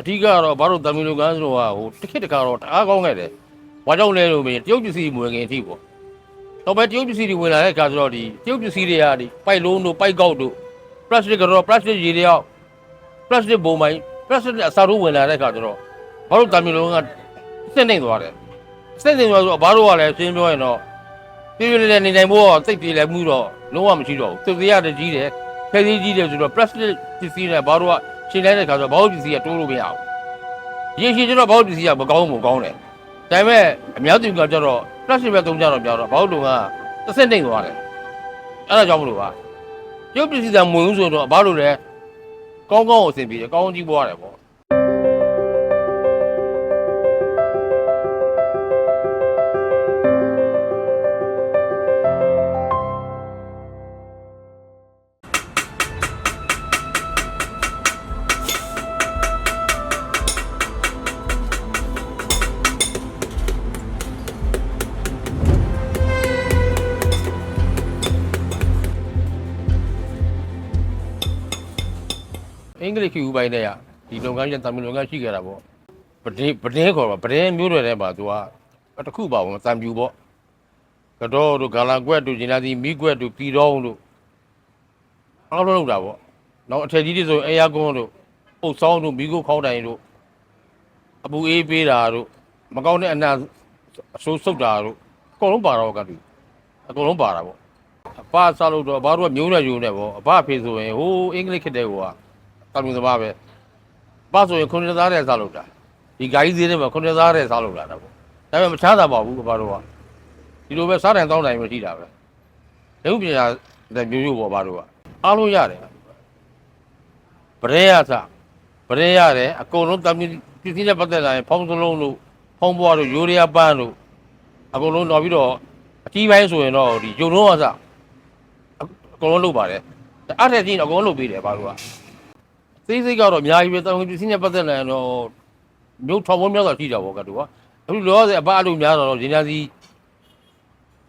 အဓိကကတော့ဘာလို့တမီလိုကန်းဆိုတော့ဟိုတစ်ခေတ်တခါတော့တအားကောင်းခဲ့တယ်။ဘာကြောင့်လဲလို့မင်းတရုတ်ပစ္စည်းမဝင်ခင်အထိပေါ့။တော့ပဲတရုတ်ပစ္စည်းတွေဝင်လာတဲ့အခါဆိုတော့ဒီတရုတ်ပစ္စည်းတွေကဒီပိုက်လုံးတို့ပိုက်ကောက်တို့ plastic ကတော့ plastic ရေတွေရောက် plastic ဘုံမိုင်း plastic အစားတို့ဝင်လာတဲ့အခါဆိုတော့ဘာလို့တမီလိုကစင့်နေသွားတယ်။စင့်နေသွားဆိုတော့ဘာလို့ကလည်းရှင်းပြောရင်တော့ပြည်ပြည်လေးနေနိုင်ဖို့စိတ်ပြေလည်းမှုတော့လုံးဝမရှိတော့ဘူး။သူစရတကြီးတယ်ဖဲသေးကြီးတယ်ဆိုတော့ plastic ပစ္စည်းနဲ့ဘာလို့က ရှင်းလိုက်တဲ့အခါဆိုတော့ဘာလို့ပစ္စည်းကတိုးလို့မရဘူး။ရေရှည်ကျတော့ဘာလို့ပစ္စည်းကမကောင်းဘူးမကောင်းတယ်။ဒါပေမဲ့အများစုကကျတော့ plastic ပဲသုံးကြတော့ပြောတော့ဘာလို့ကတစ်စင့်နေသွားတယ်။အဲ့ဒါကြောင့်မလို့ပါ။ရုပ်ပစ္စည်းကမဝင်ဘူးဆိုတော့ဘာလို့လဲကောင်းကောင်းအဆင်ပြေတယ်ကောင်းကောင်းကြီးပွားတယ်ပေါ့ အင်္ဂလိပ်ခီဦးပိုင်းတဲ့ကဒီလုပ်ငန်းချင်းတာမန်လုပ်ငန်းရှိခဲ့တာပေါ့ပဒင်းပဒင်းခေါ်ပါပဒင်းမျိုးတွေထဲမှာသူကတစ်ခုပါဘူးတံပြူပေါ့ကတော့တို့ဂါလာကွက်တို့ဂျင်နာစီမီကွက်တို့ပြည်တော်တို့အားလုံးလောက်တာပေါ့နောက်အထက်ကြီးတွေဆိုရင်အေယာကွန်းတို့အုတ်ဆောင်တို့မီကိုခေါင်းတိုင်တို့အပူအေးပေးတာတို့မကောင်းတဲ့အနာအဆိုးဆုတ်တာတို့အကုန်လုံးပါတော့ကတူအကုန်လုံးပါတာပေါ့အပစားလို့တော့ဘာတို့ကမျိုးနဲ့ယူနေပေါ့အဘအဖေဆိုရင်ဟိုးအင်္ဂလိပ်ခေတ်တဲ့ကွာ တာလူသမားပဲပါဆိုရင်ခုနှစ်သားတဲ့စားလို့တာဒီဂိုင်းဈေးထဲမှာခုနှစ်သားတဲ့စားလို့လာတာပေါ့ဒါပေမဲ့မချမ်းသာပါဘူးဘာလို့ကဒီလိုပဲစားတယ်တောင်းတယ်မရှိတာပဲရုပ်ပညာတဲ့မျိုးမျိုးပေါ့ဘာလို့ကအားလုံးရတယ်ပရဲရစားပရဲရတယ်အကုန်လုံးတမီပစ္စည်းနဲ့ပတ်သက်လာရင်ဖောင်းစလုံးတို့ဖောင်းပွားတို့ယူရီးယားပန်းတို့အကုန်လုံးတော့ပြီးတော့အကြီးပိုင်းဆိုရင်တော့ဒီဂျုံလုံးအစားအကုန်လုံးလုပ်ပါတယ်အဲ့ထက်ကြီးအကုန်လုံးလုပ်ပေးတယ်ဘာလို့က သေးစိတ်ကတော့အများကြီးပဲတောင်ပစ္စည်းနဲ့ပတ်သက်လာရင်တော့မြို့ထောင်ပေါ်များစွာရှိတာပေါ့ကတူကအခုလောဆယ်အပအလုပ်များတော့ရင်းနှီးစီ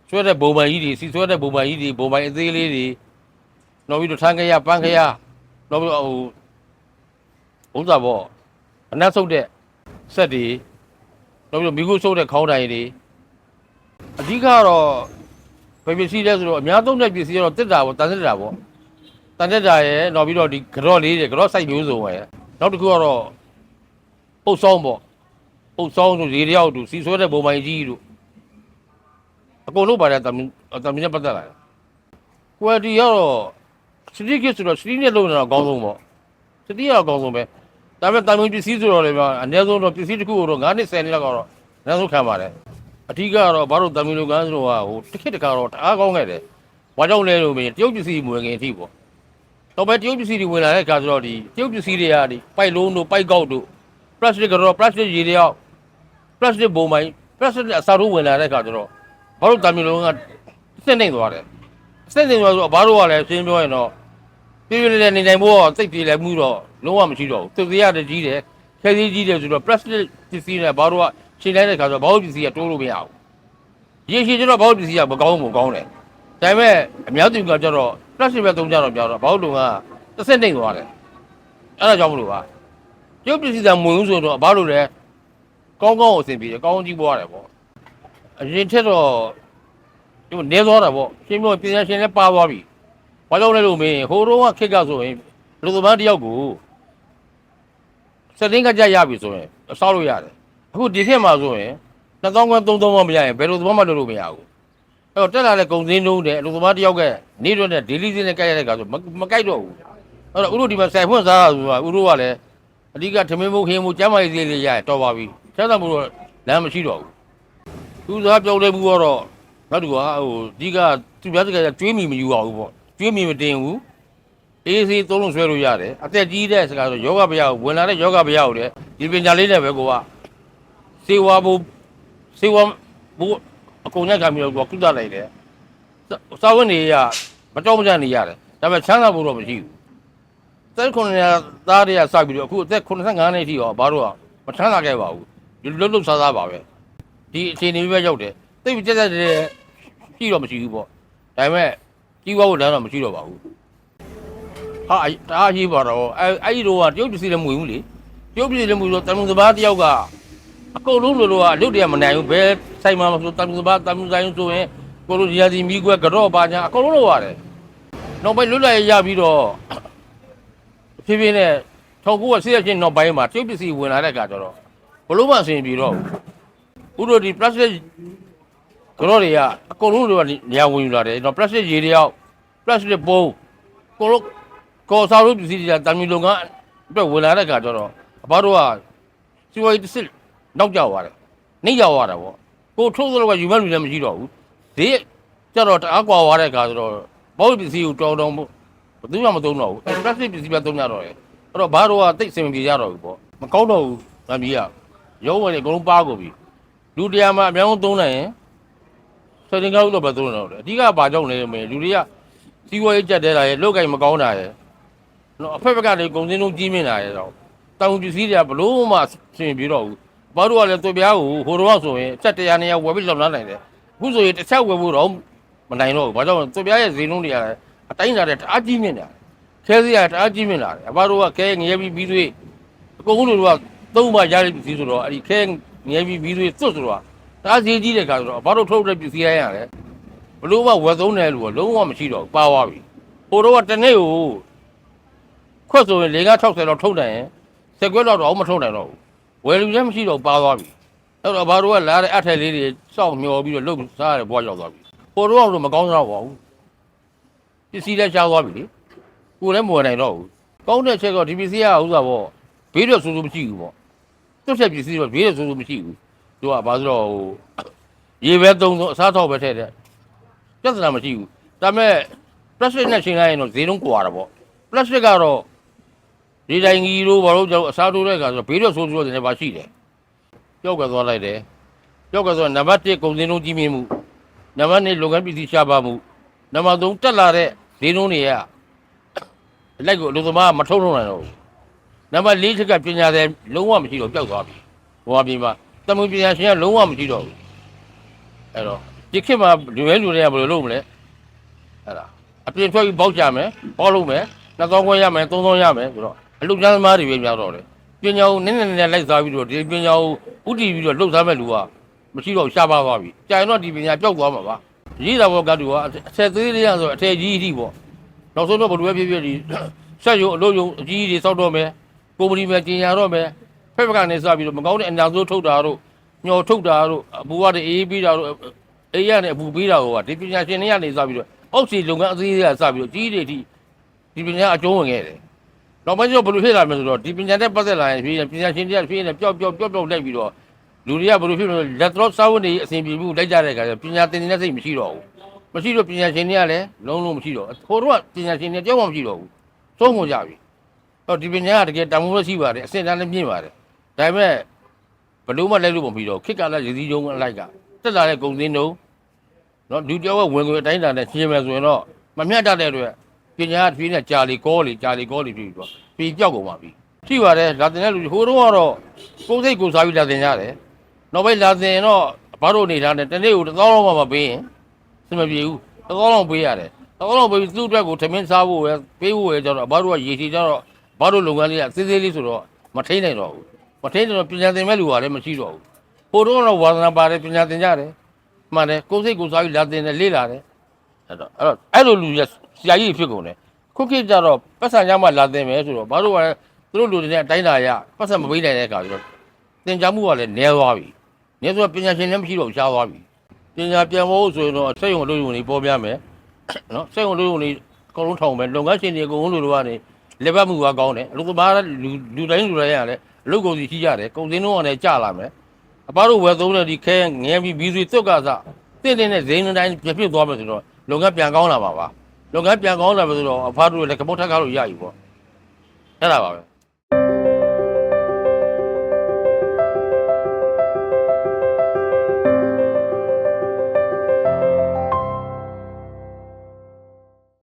ဆွဲတဲ့ဘုံပိုင်ကြီးတွေစီဆွဲတဲ့ဘုံပိုင်ကြီးတွေဘုံပိုင်အသေးလေးတွေနောက်ပြီးတော့ထန်းခရပန်းခရနောက်ပြီးတော့ဟိုဥစ္စာပေါ့အနက်ဆုပ်တဲ့ဆက်တွေနောက်ပြီးတော့မိခုဆုပ်တဲ့ခေါင်းတိုင်တွေအဓိကတော့ဘယ်ပစ္စည်းလဲဆိုတော့အများသုံးတဲ့ပစ္စည်းကတော့တစ်တာပေါ့တန်တစ်တာပေါ့ တန်တက်တာရယ်နောက်ပြီးတော့ဒီကြော့လေးတွေကြော့စိုက်မျိုးစုံရယ်နောက်တစ်ခုကတော့ပုတ်ဆောင်ပေါ့ပုတ်ဆောင်တို့ရေတယောက်တို့စီဆွဲတဲ့ဘုံပိုင်ကြီးတို့အကုန်လုံးပါတယ်တမင်တမင်နဲ့ပတ်သက်လာတယ်ကွယ်တီကတော့စတိကစ်ဆိုတော့စတိနဲ့လုံးနေတာအကောင်းဆုံးပေါ့စတိကတော့အကောင်းဆုံးပဲဒါပေမဲ့တမင်ပစ္စည်းဆိုတော့လည်းအနည်းဆုံးတော့ပစ္စည်းတစ်ခုကိုတော့9နှစ်10နှစ်လောက်ကတော့အနည်းဆုံးခံပါတယ်အဓိကကတော့ဘာလို့တမင်လိုကန်းဆိုတော့ဟိုတစ်ခေတ်တခါတော့တအားကောင်းခဲ့တယ်ဘာကြောင့်လဲလို့မင်းတရုတ်ပစ္စည်းမဝင်ခင်အထိပေါ့ တော့ပဲတရုတ်ပစ္စည်းတွေဝင်လာတဲ့အခါဆိုတော့ဒီတရုတ်ပစ္စည်းတွေကဒီပိုက်လုံးတို့ပိုက်ကောက်တို့ plastic ကတော့ plastic ရေတွေရောက် plastic ဘုံမိုင်း plastic အစားတို့ဝင်လာတဲ့အခါဆိုတော့ဘာလို့တာမီလုံးကစင့်နေသွားတယ်စင့်နေသွားဆိုတော့ဘာလို့ကလည်းရှင်းပြောရင်တော့ပြည်ပြည်လေးနေနိုင်ဖို့စိတ်ပြေလည်းမှုတော့လုံးဝမရှိတော့ဘူးသူစရတကြီးတယ်ခဲသေးကြီးတယ်ဆိုတော့ plastic ပစ္စည်းနဲ့ဘာလို့ကရှင်းလိုက်တဲ့အခါဆိုတော့ဘာလို့ပစ္စည်းကတိုးလို့မရဘူးရေရှည်ကျတော့ဘာလို့ပစ္စည်းကမကောင်းဘူးမကောင်းတယ်ဒါပေမဲ့အများစုကကျတော့ plastic ပဲသုံးကြတော့ပြောတော့ဘာလို့ကတစ်စက်နေသွားတယ်အဲ့ဒါကြောင့်မလို့ပါရုပ်ပစ္စည်းကမဝင်ဘူးဆိုတော့ဘာလို့လဲကောင်းကောင်းအဆင်ပြေတယ်ကောင်းကောင်းကြီးပွားတယ်ပေါ့အရင်ထက်တော့ဒီနေသွားတာပေါ့ရှင်းပြောပြင်ရှင်လည်းပါသွားပြီဘာကြောင့်လဲလို့မင်းဟိုတော့ကခက်ကဆိုရင်လူသမားတယောက်ကိုစက်တင်းကကြရပြီဆိုရင်အဆောက်လို့ရတယ်အခုဒီခေတ်မှာဆိုရင်2000ခွန်း3000မှမရရင်ဘယ်လိုသဘောမှလုပ်လို့မရဘူး အဲ့တော့တက်လာတဲ့ဂုံစင်းလုံးတဲ့အလုပ်သမားတယောက်ကနေတော့တဲ့ daily စင်းနဲ့ကြိုက်ရတဲ့ကဆိုမမကြိုက်တော့ဘူးအဲ့တော့ဥတို့ဒီမှာစိုက်ဖွင့်စားတာဆိုတာဥတို့ကလည်းအဓိကထမင်းမိုးခင်းမိုးကျမ်းမာရေးလေးလေးရရတော်ပါပြီချမ်းသာမှုတော့လမ်းမရှိတော့ဘူးသူစားပြောင်းလဲမှုကတော့နောက်တူကဟိုအဓိကသူပြစကကျွေးမိမယူအောင်ဘူးပေါ့ကျွေးမိမတင်ဘူးအေးစေးသုံးလုံးဆွဲလို့ရတယ်အသက်ကြီးတဲ့စကားဆိုယောဂဗျာကိုဝင်လာတဲ့ယောဂဗျာကိုလေဒီပညာလေးနဲ့ပဲကိုကစေဝါဘုစေဝါဘုအ ကုန်နဲ့ခံပြီးတော့ကိုကကုသလိုက်တယ်စာဝတ်နေရမတော်မကြနေရတယ်ဒါပေမဲ့ချမ်းသာဖို့တော့မရှိဘူးသက်ခုနှစ်သားတွေကစပြီးတော့အခုအသက်85နှစ်အထိရောဘာလို့ကမချမ်းသာခဲ့ပါဘူးဒီလွတ်လွတ်စားစားပါပဲဒီအခြေအနေပဲရောက်တယ်သိပ်ကြက်ကြက်တဲ့ရှိတော့မရှိဘူးပေါ့ဒါပေမဲ့ကြီးပွားဖို့လမ်းတော့မရှိတော့ပါဘူးဟာအဲ့ဒါအရေးပါတော့အဲအဲ့ဒီတော့ကတရုတ်ပြည်စီလည်းမဝင်ဘူးလေတပြုတ်ပြည်လည်းမှုဆိုတမှုစဘာတယောက်က အကုန်လုံးလိုလိုကအလုပ်တွေကမနိုင်ဘူးဘယ်ဆိုင်မှာမဆိုတမှုစဘာတမှုဆိုင်ဆိုရင်ကိုလိုဒီယာစီမိကွဲကြော့ပါညာအကုန်လုံးလိုရတယ်နောက်ပိုင်းလွတ်လပ်ရရပြီးတော့ဖြည်းဖြည်းနဲ့1980ချင်းနောက်ပိုင်းမှာပြုတ်ပစ္စည်းဝင်လာတဲ့အခါကျတော့ဘလို့မှအဆင်ပြေတော့ဘူးဥတို့ဒီ plastic ကြော့တွေကအကုန်လုံးတွေကနေရာဝင်ယူလာတယ်နော် plastic ရေတွေရောက် plastic ပုံးကိုလိုကိုစားလို့ပစ္စည်းတွေကတမ်းမီလုံကအတွက်ဝင်လာတဲ့အခါကျတော့အဘတို့ကစီဝါရေးတစ်စစ် နောက်ကျသွားတယ်နှိမ့်ကျသွားတာပေါ့ကိုထုတ်သလိုကယူမဲ့လူလည်းမရှိတော့ဘူးဈေးကျတော့တအားကွာသွားတဲ့အခါကျတော့ဘောပစ္စည်းကိုတောင်းတောင်းဘယ်သူမှမသုံးတော့ဘူးအဲ plastic ပစ္စည်းပဲသုံးကြတော့တယ်အဲ့တော့ဘာတို့ကတိတ်စင်မပြေကြတော့ဘူးပေါ့မကောင်းတော့ဘူးငါမီးကရုံးဝင်နေအကုန်လုံးပါကုန်ပြီလူတရားမှာအများဆုံးသုံးနိုင်ရင်စတင်ကောက်တော့ပဲသုံးတော့တယ်အဓိကဘာကြောင့်လဲမင်းလူတွေကစီးပွားရေးကြက်တဲတာရဲ့လောက်ကင်မကောင်းတာရဲ့နော်အဖက်ဖက်ကလည်းဂုံစင်းလုံးကြီးမြင့်တာရဲ့တော့တောင်ပစ္စည်းတွေကဘလို့မှဆင်ပြေတော့ဘူး ဘာတို့ကလည်းသူပြားကိုဟိုတော့ဆိုရင်အချက်တရားနေရဝယ်ပြီးလောက်လာနိုင်တယ်အခုဆိုရင်တစ်ချက်ဝယ်ဖို့တော့မနိုင်တော့ဘူးဘာကြောင့်လဲသူပြားရဲ့ဈေးနှုန်းတွေကလည်းအတိုင်းလာတဲ့တအားကြီးမြင့်တယ်ခဲစရာတအားကြီးမြင့်လာတယ်ဘာတို့ကခဲငရဲပြီးပြီးသွေးအကုန်လုံးတို့ကသုံးပါရတဲ့ပစ္စည်းဆိုတော့အဲ့ဒီခဲငရဲပြီးပြီးသွေးသွတ်ဆိုတော့တအားဈေးကြီးတဲ့ခါဆိုတော့ဘာတို့ထုတ်တဲ့ပစ္စည်းရရတယ်ဘလို့မှဝယ်သုံးတယ်လို့လုံးဝမရှိတော့ဘူးပါသွားပြီဟိုတော့ကတစ်နေ့ကိုခွက်ဆိုရင်၄60လောက်ထုတ်နိုင်ရင်စက်ကွက်တော့တော့မထုတ်နိုင်တော့ဘူး ဝယ်လူလည်းမရှိတော့ဘူးပါသွားပြီအဲ့တော့ဘာတို့ကလာတဲ့အထက်လေးတွေစောင့်မျောပြီးတော့လှုပ်စားရတဲ့ဘွားရောက်သွားပြီဟိုတော့တော့မကောင်းတော့ပါဘူးပစ္စည်းလည်းရှားသွားပြီလေကိုယ်လည်းမဝယ်နိုင်တော့ဘူးကောင်းတဲ့ချက်တော့ဒီပစ္စည်းကဥစ္စာပေါ့ဘေးတော့စူးစူးမရှိဘူးပေါ့တွက်ချက်ပစ္စည်းတော့ဘေးတော့စူးစူးမရှိဘူးသူကဘာဆိုတော့ဟိုရေပဲသုံးသုံးအစားထောက်ပဲထည့်တဲ့ပြဿနာမရှိဘူးဒါပေမဲ့ plastic နဲ့ချိန်လိုက်ရင်တော့ဈေးနှုန်းကွာတာပေါ့ plastic ကတော့ ဒီတိုင်းကြီးတို့ဘာလို့ကျွန်တော်အစားထိုးတဲ့အခါဆိုတော့ဘေးတော့ဆိုးဆိုးတယ်လည်းပါရှိတယ်ကြောက်ကသွားလိုက်တယ်ကြောက်ကဆိုနံပါတ်1ကုန်စည်နှုန်းကြီးမြင့်မှုနံပါတ်2လုပ်ငန်းပစ္စည်းရှားပါမှုနံပါတ်3တက်လာတဲ့ဈေးနှုန်းတွေကလိုက်ကိုအလုပ်သမားကမထုတ်လို့နိုင်တော့ဘူးနံပါတ်4ချက်ကပညာသည်လုံးဝမရှိတော့ပျောက်သွားပြီဘဝပြည်မှာတမှုပညာရှင်ကလုံးဝမရှိတော့ဘူးအဲ့တော့ဒီခေတ်မှာလူရဲလူတွေကဘယ်လိုလုပ်မလဲအဲ့ဒါအပြင်ထွက်ပြီးပေါက်ကြမယ်ပေါက်လို့မယ်2000ခွဲရမယ်3000ရမယ်ဆိုတော့ အလုပ်ကျန်းသမားတွေပဲများတော့တယ်ပညာကိုနည်းနည်းနည်းနည်းလိုက်စားပြီးတော့ဒီပညာကိုဥတည်ပြီးတော့လှုပ်ရှားမဲ့လူကမရှိတော့ရှားပါသွားပြီကြာရင်တော့ဒီပညာပျောက်သွားမှာပါရေးတာဘောကတူကအထက်သေးလေးရဆိုအထက်ကြီးအထိပေါ့နောက်ဆုံးတော့ဘယ်လိုပဲဖြစ်ဖြစ်ဒီဆက်ရုံအလုပ်ရုံအကြီးကြီးတွေစောက်တော့မယ်ကုမ္ပဏီပဲကျင်ညာတော့မယ်ဖက်ဖက်ကနေစပြီးတော့မကောင်းတဲ့အနာစိုးထုတ်တာတို့ညော်ထုတ်တာတို့အဘူကတည်းအေးပြီးတာတို့အေးရနဲ့အပူပေးတာဟောဒီပညာရှင်တွေကနေစပြီးတော့အောက်စီလုပ်ငန်းအသေးသေးကစပြီးတော့ကြီးတွေအထိဒီပညာအကျုံးဝင်ခဲ့တယ်။ နောက်ပိုင်းကျတော့ဘယ်လိုဖြစ်လာမလဲဆိုတော့ဒီပညာနဲ့ပတ်သက်လာရင်ပြည်ပညာရှင်တွေကပြည်နဲ့ပျောက်ပျောက်ပျောက်ပျောက်လိုက်ပြီးတော့လူတွေကဘယ်လိုဖြစ်လဲလက်တော့စာဝန်တွေအစဉ်ပြေမှုလိုက်ကြတဲ့အခါကျပညာသင်နေတဲ့စိတ်မရှိတော့ဘူး။မရှိတော့ပညာရှင်တွေကလည်းလုံးလုံးမရှိတော့ဟိုတော့ပညာရှင်တွေကြောက်မှမရှိတော့ဘူး။သုံးကုန်ကြပြီ။ဟောဒီပညာကတကယ်တန်ဖိုးလို့ရှိပါတယ်အစဉ်တန်းလည်းမြင့်ပါတယ်။ဒါပေမဲ့ဘယ်လို့မှလိုက်လို့မပြီးတော့ခစ်ကလည်းရည်စည်းကြုံအလိုက်ကတက်လာတဲ့ဂုံစင်းတို့နော်လူတယောက်ကဝင်ခွေအတိုင်းတာနဲ့ရှင်းမယ်ဆိုရင်တော့မမျှတတဲ့အတွက် ပညာတစ်ပြေးနဲ့ကြာလီကောလီကြာလီကောလီပြီးတော့ပြီးကြောက်ကုန်ပါပြီရှိပါတယ်လာတင်တဲ့လူဟိုတော့ကတော့ကိုယ်စိတ်ကိုစားပြီးလာတင်ကြတယ်နောက်ပိုင်းလာတင်ရင်တော့ဘာလို့နေထားတယ်တနေ့ကိုတစ်သောင်းလောက်မှမပေးရင်စမပြေဘူးတစ်သောင်းလောက်ပေးရတယ်တစ်သောင်းလောက်ပေးပြီးသူ့အတွက်ကိုထမင်းစားဖို့ပဲပေးဖို့ပဲကျတော့ဘာလို့ကရေစီကျတော့ဘာလို့လုပ်ငန်းလေးကသေးသေးလေးဆိုတော့မထိနိုင်တော့ဘူးမထိနိုင်တော့ပညာသင်မဲ့လူကလည်းမရှိတော့ဘူးဟိုတော့တော့ဝါသနာပါတယ်ပညာသင်ကြတယ်မှန်တယ်ကိုယ်စိတ်ကိုယ်စားပြီးလာတင်တယ်လေးလာတယ် အဲ့တော့အဲ့တော့အဲ့လိုလူကြီးဆရာကြီးဖြစ်ကုန်တယ်ခုခေတ်ကျတော့ပတ်စံကြမှာလာတင်မယ်ဆိုတော့ဘာလို့ကလဲသူတို့လူတွေနဲ့အတိုင်းလာရပတ်စံမပေးနိုင်တဲ့အခါကျတော့တင်ကြမှုကလည်းနည်းသွားပြီနည်းဆိုတော့ပညာရှင်လည်းမရှိတော့ရှားသွားပြီပညာပြန်ဖို့ဆိုရင်တော့စိတ်ဝင်လို့ဝင်နေပေါ်ပြမယ်နော်စိတ်ဝင်လို့ဝင်နေအကုန်လုံးထောင်မယ်လုပ်ငန်းရှင်တွေအကုန်လုံးလူတွေကနေလက်ပတ်မှုကကောင်းတယ်အလုပ်သမားလူလူတိုင်းလူတိုင်းရတယ်အလုပ်ကုန်စီရှိကြတယ်ကုန်စင်းလုံးကလည်းကြလာမယ်အပားတို့ဝယ်သုံးတဲ့ဒီခဲငယ်ပြီးဘီဆွေသွက်ကစားတင့်တဲ့ဈေးနှုန်းတိုင်းပြပြသွားမယ်ဆိုတော့ လုပ်ငန်းပြန်ကောင်းလာပါပါလုပ်ငန်းပြန်ကောင်းလာပြီဆိုတော့အဖားတို့လည်းကပုတ်ထက်ကားလို့ရပြီပေါ့အဲ့ဒါပါပဲ